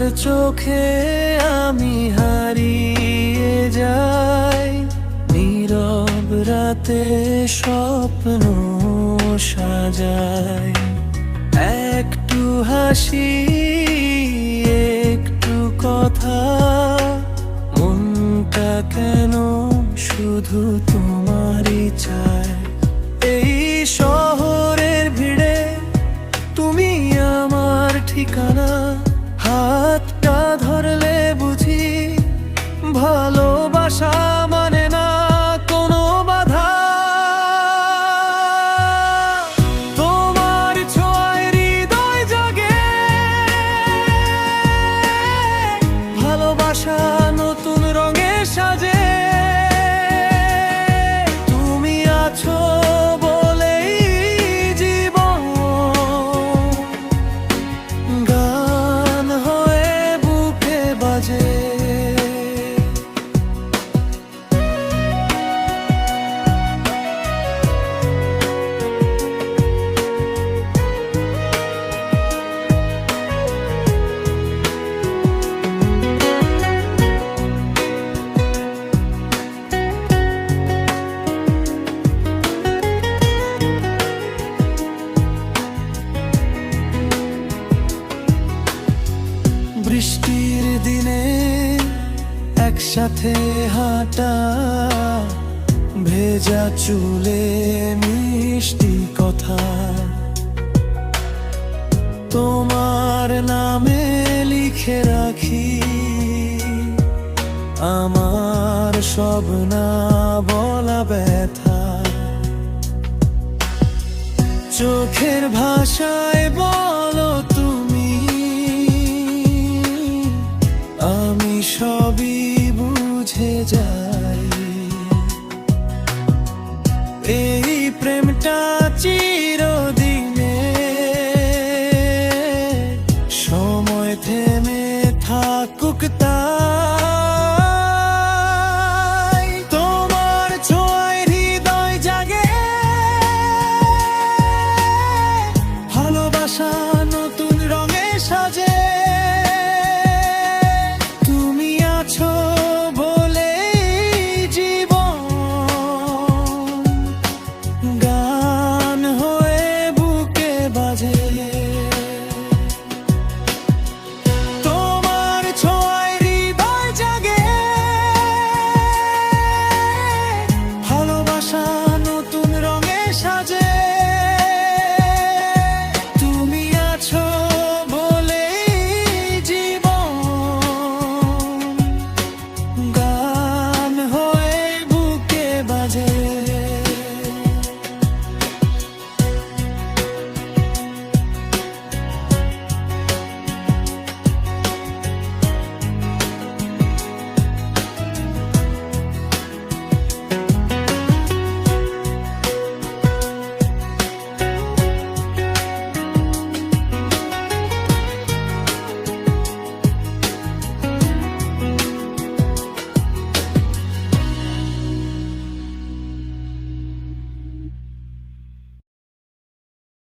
তোমার চোখে আমি হারিয়ে যাই। নীরব রাতে স্বপ্ন সাজাই। একটু হাসি 着 বৃষ্টির দিনে একসাথে হাঁটা, ভেজা চুলে মিষ্টি কথা। তোমার নামে লিখে রাখি আমার সব না বলা ব্যথা। চোখের ভাষায় বলো যাই এই প্রেমটা চিরদিনে সময় থেমে থাকুক সাজে